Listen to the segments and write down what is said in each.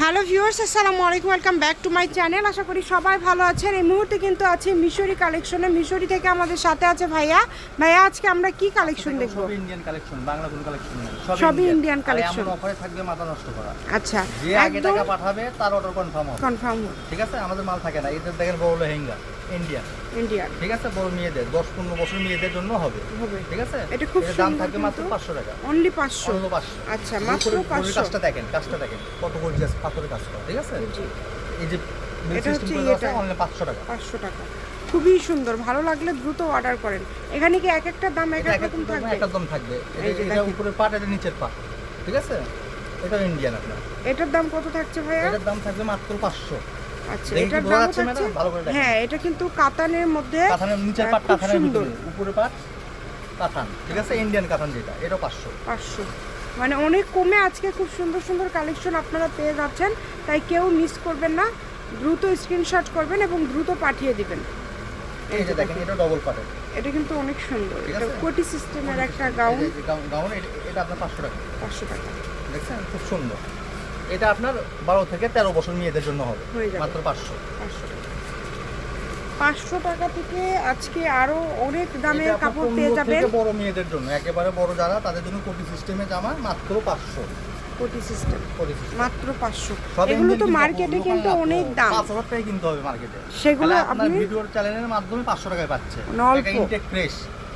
Hello viewers আসসালামু আলাইকুম welcome back to my channel. আশা করি সবাই ভালো আছেন। এই মুহূর্তে কিন্তু আছে মিশরি কালেকশনে। মিশরি থেকে আমাদের সাথে আছে ভাইয়া। ভাইয়া আজকে আমরা কি কালেকশন দেখব? সবই ইন্ডিয়ান কালেকশন বাংলা কোন কালেকশন সবই Indian আর অফারে থাকবে মাথা নষ্ট করা। আচ্ছা যে আগে টাকা পাঠাবে তার অর্ডার কনফার্ম হবে। কনফার্ম ঠিক আছে? আমাদের মাল থাকে না। এদের দেখেন বড় লেহেঙ্গা ইন্ডিয়ান ইন্ডিয়ান ঠিক আছে? বড় মেয়েদের দশ পনেরো বছর মেয়েদের জন্য হবে। হবে। ঠিক আছে? এটা খুব দাম থাকবে মাত্র কিন্তু। পাঁচশো টাকা। অনলি পাঁচশো। অন্য পাঁচশো। আচ্ছা মাত্র উপরে- উপরের পাঁচশো। কাজটা দেখেন কাজটা দেখেন। কত গর্জিয়াস পাথরের কাজ করা ঠিক আছে? এই যে এটা হচ্ছে এটা। পাঁচশো টাকা। পাঁচশো টাকা। খুবই সুন্দর ভালো লাগলে দ্রুত অর্ডার করেন। এখানে কি এক একটা দাম এক এক এক রকম থাকবে? একটা দাম থাকবে। এটা-। উপরের পাট এটা নিচের পাট ঠিক আছে? এটা ইন্ডিয়ান আপনার। এটার দাম কত থাকছে ভাইয়া? এটার দাম থাকবে মাত্র পাঁচশো। আচ্ছা এটার দাম দেখেন। হ্যাঁ এটা কিন্তু কাতানের মধ্যে কাঁথানের নিচের পাট খুব কাঁথানের সুন্দর ভিতরে। উপরে পাট কাঁথান ঠিক আছে? ইন্ডিয়ান কাঁথান যেটা এটা পাঁচশো। পাঁচশো। মানে অনেক কমে আজকে খুব সুন্দর সুন্দর কালেকশন আপনারা পেয়ে যাচ্ছেন তাই কেউ মিস করবেন না। দ্রুত স্ক্রিনশট করবেন এবং দ্রুত পাঠিয়ে দিবেন। এই যে দেখেন এটা ডবল পাটের এটা কিন্তু অনেক সুন্দর। এটা কোটি সিস্টেমের একটা গাউন গাউন- এটা- আপনার পাঁচশো টাকা। পাঁচশো টাকা। দেখছেন? খুব সুন্দর। এটা আপনার বারো থেকে তেরো বছর মেয়েদের জন্য হবে। মাত্র পাঁচশো। পাঁচশো টাকা। পাঁচশো টাকা থেকে আজকে আরও অনেক আপনার কাপড় পেয়ে যাবেন। বড় মেয়েদের জন্য একেবারে বড় যারা তাদের জন্য কোটি সিস্টেমে জামা মাত্র পাঁচশো। কোটি সিস্টেম মাত্র পাঁচশো। এগুলো তো মার্কেটে কিন্তু অনেক দাম। পাঁচ হাজার টাকায় কিনতে হবে মার্কেটে সেগুলো আপনি- ভিডিওর চ্যানেলের মাধ্যমে পাঁচশো টাকায় পাচ্ছে। মানে অল্প। ইনটেক ফ্রেশ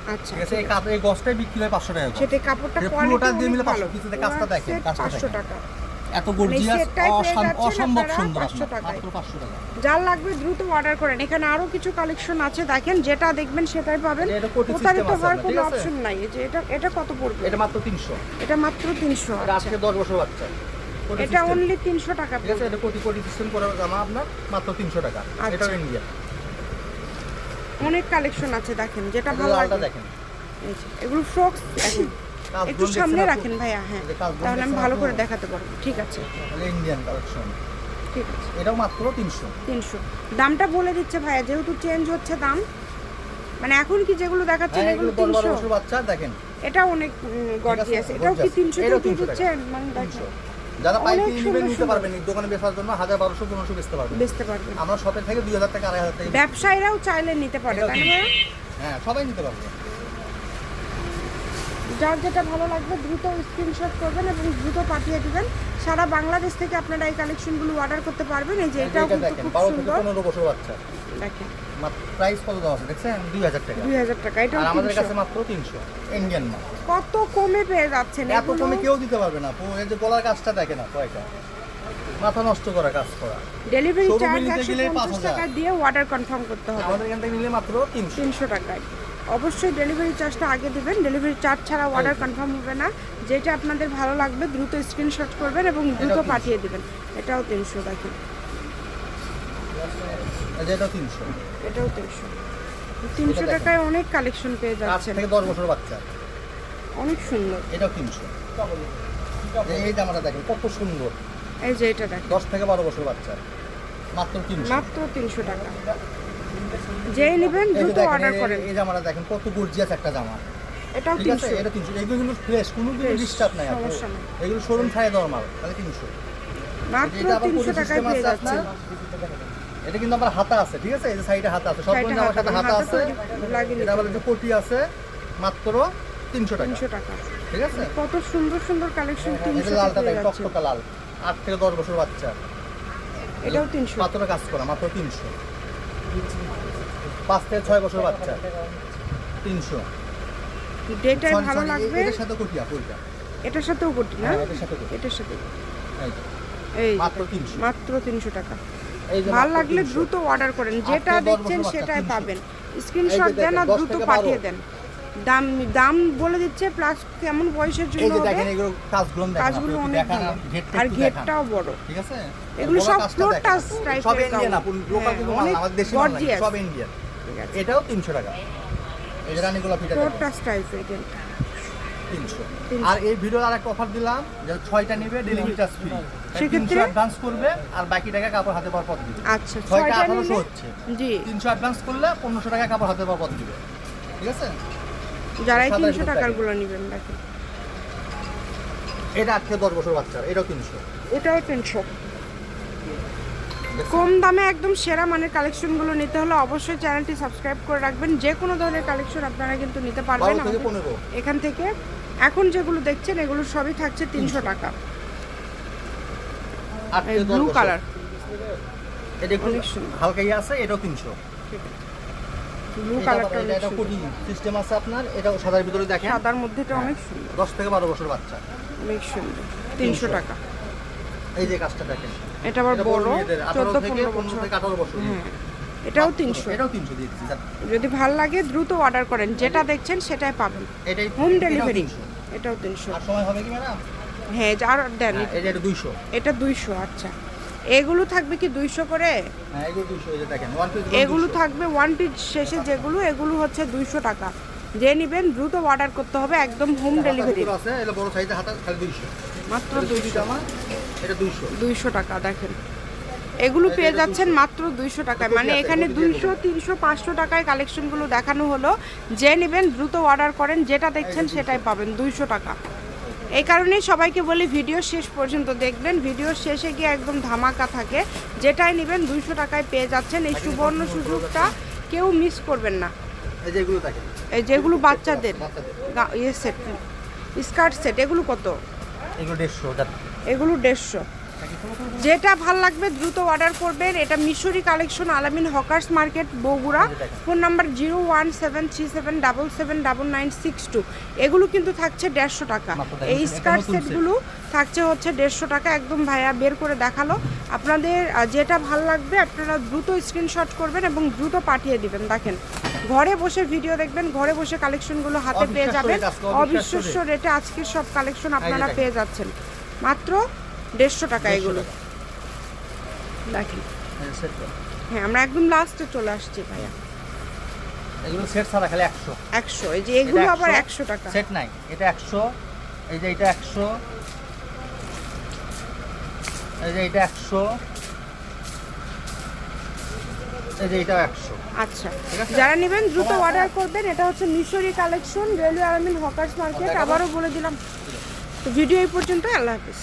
আচ্ছা এই কাপ এই বিক্রি হয় পাঁচশো টাকা। সেটা কাপড়টা কোয়ালিটি মিলে ভালো। 500 কাজটা দেখেন, সেট কাজটা 500 দেখেন। টাকা। এত গর্জিয়াস যাচ্ছেন অসম্ভব সুন্দর 500 আপনার টাকায়। মাত্র পাঁচশো টাকা। যার লাগবে দ্রুত অর্ডার করেন। এখানে আরও কিছু কালেকশন আছে দেখেন যেটা দেখবেন সেটাই পাবেন। এটা প্রতারিত হওয়ার কোনো অপশন নাই। যে এটা এটা কত পড়বে? এটা মাত্র তিনশো। এটা মাত্র তিনশো এটা আচ্ছা। আজকে দশ বছর বাচ্চা। এটা অনলি তিনশো টাকা ঠিক আছে এটা কোটি কোটি সিস্টেম করে জামা আপনার মাত্র তিনশো টাকা। আচ্ছা। এটাও ইন্ডিয়া অনেক কালেকশন আছে দেখেন যেটা ভালো লাগবে। দেখেন। এগুলো ফ্রকস কাজ একটু সামনে রাখেন ভাইয়া হ্যাঁ। তাহলে আমি ভালো করে দেখাতে পারব। ঠিক আছে। ইন্ডিয়ান কালেকশন ঠিক আছে। এটাও মাত্র তিনশো। তিনশো। দামটা বলে দিচ্ছে ভাইয়া যেহেতু চেঞ্জ হচ্ছে দাম মানে এখন কি যেগুলো দেখাচ্ছেন হ্যাঁ এগুলো এগুলো দশ বারো তিনশো বছর বাচ্চা দেখেন। এটা অনেক গর্জিয়াস এটাও কি 300 মানে দেখেন যারা পাইকারি নেবেন নিতে পারবেন দোকানে বেচার জন্য হাজার বারোশো পনেরোশো বেচতে পারবেন। বেচতে পারবেন। আমরা থেকে টাকা ব্যবসায়ীরাও চাইলে নিতে পারে তাই না? হ্যাঁ সবাই নিতে পারবে। যার যেটা ভালো লাগবে দ্রুত স্ক্রিনশট করবেন এবং দ্রুত পাঠিয়ে দেবেন। সারা বাংলাদেশ থেকে আপনারা এই কালেকশনগুলো অর্ডার করতে পারবেন। এই যে এটাও এটা কিন্তু দেখেন খুব সুন্দর। পনেরো বছর বাচ্চা। দেখেন। প্রাইস কত দেওয়া আছে দেখছেন? টাকা। দুই হাজার টাকা এটাও আমাদের কাছে মাত্র তিনশো ইন্ডিয়ান মাল। কত কমে পেয়ে যাচ্ছেন এত কমে কেউ দিতে পারবে না। এই যে গলার কাজটা দেখে না কয়টা মাথা নষ্ট করা কাজ করা। ডেলিভারি চার্জ নিতে একশো গেলে পঞ্চাশ 5,000 টাকা দিয়ে অর্ডার কনফার্ম করতে হবে। আমাদের এখান থেকে নিলে মাত্র তিনশো। তিনশো টাকায়। অবশ্যই ডেলিভারি চার্জটা আগে দেবেন। ডেলিভারি চার্জ ছাড়া অর্ডার কনফার্ম হবে না। যেটা আপনাদের ভালো লাগবে দ্রুত স্ক্রিনশট করবেন এবং দ্রুত পাঠিয়ে দেবেন। এটাও তিনশো দেখেন। এই যে এটা তিনশো। এটাও তিনশো। তিনশো। টাকায় অনেক কালেকশন পেয়ে যাচ্ছে থেকে দশ বছর বাচ্চা। অনেক সুন্দর। এটাও তিনশো। এই জামাটা দেখেন কত সুন্দর। এই যে এটা দেখেন। দশ থেকে বারো বছর বাচ্চা। মাত্র তিনশো। মাত্র তিনশো টাকা। যেই নেবেন দ্রুত অর্ডার করেন এই জামাটা দেখেন কত গর্জিয়াস একটা জামা। এটাও তিনশো। এটা তিনশো। এগুলো কিন্তু ফ্রেশ কোনো কিছু ডিস্টার্ব নাই আপু। সমস্যা নেই। এগুলো শোরুম ছাড়ে তাহলে তিনশো। মাত্র এটা আবার তিনশো কোটি টাকায় পেয়ে যাচ্ছেন এটা কিন্তু আবার হাতা আছে ঠিক আছে? এই যে সাইডে হাতা আছে। সব সাইডে জামার সাথে হাতা, আছে। এটা আবার যে কোটি আছে মাত্র তিনশো টাকা। তিনশো টাকা। ঠিক আছে? কত সুন্দর সুন্দর কালেকশন এটা তিনশো লালটা দেখ লাল। আট থেকে দশ বছর বাচ্চা। এটাও তিনশো। পাথরে কাজ করা মাত্র তিনশো। পাঁচ থেকে ছয় বছর বাচ্চা। তিনশো। ডেটাই ভালো লাগবে এটার সাথে কোটি আপু এটা এটার সাথেও কোটি না? হ্যাঁ, এটার সাথে কোটি এটার সাথে এই যে, এই মাত্র তিনশো। মাত্র তিনশো টাকা। ভালো লাগলে 300 দ্রুত অর্ডার করেন। যেটা দেখছেন সেটাই 300 পাবেন। স্ক্রিনশট দেন আর দ্রুত পাঠিয়ে। দেন। দাম দাম বলে দিচ্ছে প্লাস কেমন বয়সের এই জন্য যে দেখেন এগুলো কাজগুলো দেখেন কাজগুলো অনেক আর আর একটু। ঘেরটাও বড়। ঠিক আছে? এগুলো সব touch আপু। type সব ইন্ডিয়ান gown। আপু লোকাল কিন্তু আমাদের দেশি। সব ইন্ডিয়ান এটাও তিনশো টাকা। এই যে রানীগুলা ফিটা দেখেন, ফ্লোরটা টাইপের কিন্তু আর এই ভিডিওর আরেকটা অফার দিলাম যে ছয়টা নিবে ডেলিভারি চার্জ ফ্রি সেক্ষেত্রে? অ্যাডভান্স করবে আর বাকি টাকা কাপড় হাতে পাওয়ার পর দিবে। আচ্ছা ছয়টা আঠারোশো হচ্ছে। জি। তিনশো অ্যাডভান্স করলে পনেরোশো টাকা কাপড় হাতে পাওয়ার পর দিবে। ঠিক আছে? যারা এই সাদা তিনশো টাকার। গুলো নেবেন দেখেন। এটা আট থেকে দশ বছর বাচ্চা এটাও তিনশো। ওটাও তিনশো। কম দামে একদম সেরা মানের কালেকশনগুলো নিতে হলে অবশ্যই চ্যানেলটি সাবস্ক্রাইব করে রাখবেন। যে কোনো ধরনের কালেকশন আপনারা কিন্তু নিতে পারবেন এখান থেকে। এখন যেগুলো দেখছেন এগুলো সবই থাকছে তিনশো টাকা। ব্লু কালার এটা। হালকা ইয়ে আছে এটাও তিনশো। ব্লু কালারটা এটা একটা সিস্টেম আছে আপনার এটা সাদার ভিতরে দেখেন। সাদার মধ্যে এটা অনেক সুন্দর। দশ থেকে বারো বছর বাচ্চা। অনেক সুন্দর। তিনশো টাকা। এই যে কাজটা দেখেন। এটা আবার বড় চোদ্দ থেকে পনেরো বছর। থেকে আঠারো বছর। হ্যাঁ এটাও তিনশো। এটাও তিনশো দিয়ে। যদি ভালো লাগে দ্রুত অর্ডার করেন। যেটা দেখছেন সেটাই পাবেন। এটাই হোম ডেলিভারি এটাও তিনশো। আর সময় হবে কি ম্যাডাম? হ্যাঁ আর দেন হ্যাঁ, এটা। এটা দুইশো। এটা দুইশো আচ্ছা। এগুলো থাকবে কি দুইশো করে? হ্যাঁ এগুলো থাকবে ওয়ান পিস শেষে যেগুলো এগুলো হচ্ছে দুইশো টাকা। যে নেবেন দ্রুত অর্ডার করতে হবে একদম হোম ডেলিভারি মাত্র দুইশো টাকা দেখেন। এগুলো পেয়ে যাচ্ছেন মাত্র দুইশো টাকায়। মানে এখানে দুইশো তিনশো পাঁচশো টাকায় কালেকশনগুলো দেখানো হলো। যে নেবেন দ্রুত অর্ডার করেন যেটা দেখছেন সেটাই পাবেন দুইশো টাকা। এই কারণেই সবাইকে বলি ভিডিও শেষ পর্যন্ত দেখবেন। ভিডিও শেষে গিয়ে একদম ধামাকা থাকে। যেটাই নেবেন দুইশো টাকায় পেয়ে যাচ্ছেন। এই সুবর্ণ সুযোগটা কেউ মিস করবেন না। এই যেগুলো বাচ্চাদের। বাচ্চাদের। ইয়ে সেট স্কার্ট সেট এগুলো কত? এগুলো দেড়শো এগুলো দেড়শো। যেটা ভালো লাগবে দ্রুত অর্ডার করবেন। এটা Mishri collection Alamin hawkers market Bogura. Phone number zero one seven three seven double seven double nine six two. এগুলো কিন্তু থাকছে দেড়শো টাকা। এই স্কার্ট সেটগুলো থাকছে হচ্ছে দেড়শো টাকা। একদম ভাইয়া বের করে দেখাল। আপনাদের যেটা ভালো লাগবে আপনারা দ্রুত স্ক্রিনশট করবেন এবং দ্রুত পাঠিয়ে দিবেন। দেখেন ঘরে বসে ভিডিও দেখবেন ঘরে বসে কালেকশনগুলো হাতে পেয়ে যাবেন। অবিশ্বাস্য অবিশ্বাস্য রেটে আজকের সব কালেকশন আপনারা পেয়ে যাচ্ছেন। মাত্র দেড়শো টাকা এগুলো। দেখেন। set হ্যাঁ আমরা একদম লাস্টে চলে আসছি ভাইয়া। এগুলো সেট ছাড়া খালি একশো। একশো এই যে এগুলো আবার একশো টাকা। সেট নাই এটা একশো এই যে এটা একশো এই যে এটা একশো এই যে এটাও একশো। আচ্ছা যারা নেবেন দ্রুত অর্ডার করবেন এটা হচ্ছে Mishri collection railway Aramin hawkers market. আবারও বলে দিলাম। তো ভিডিও এই পর্যন্ত আল্লাহ হাফিজ।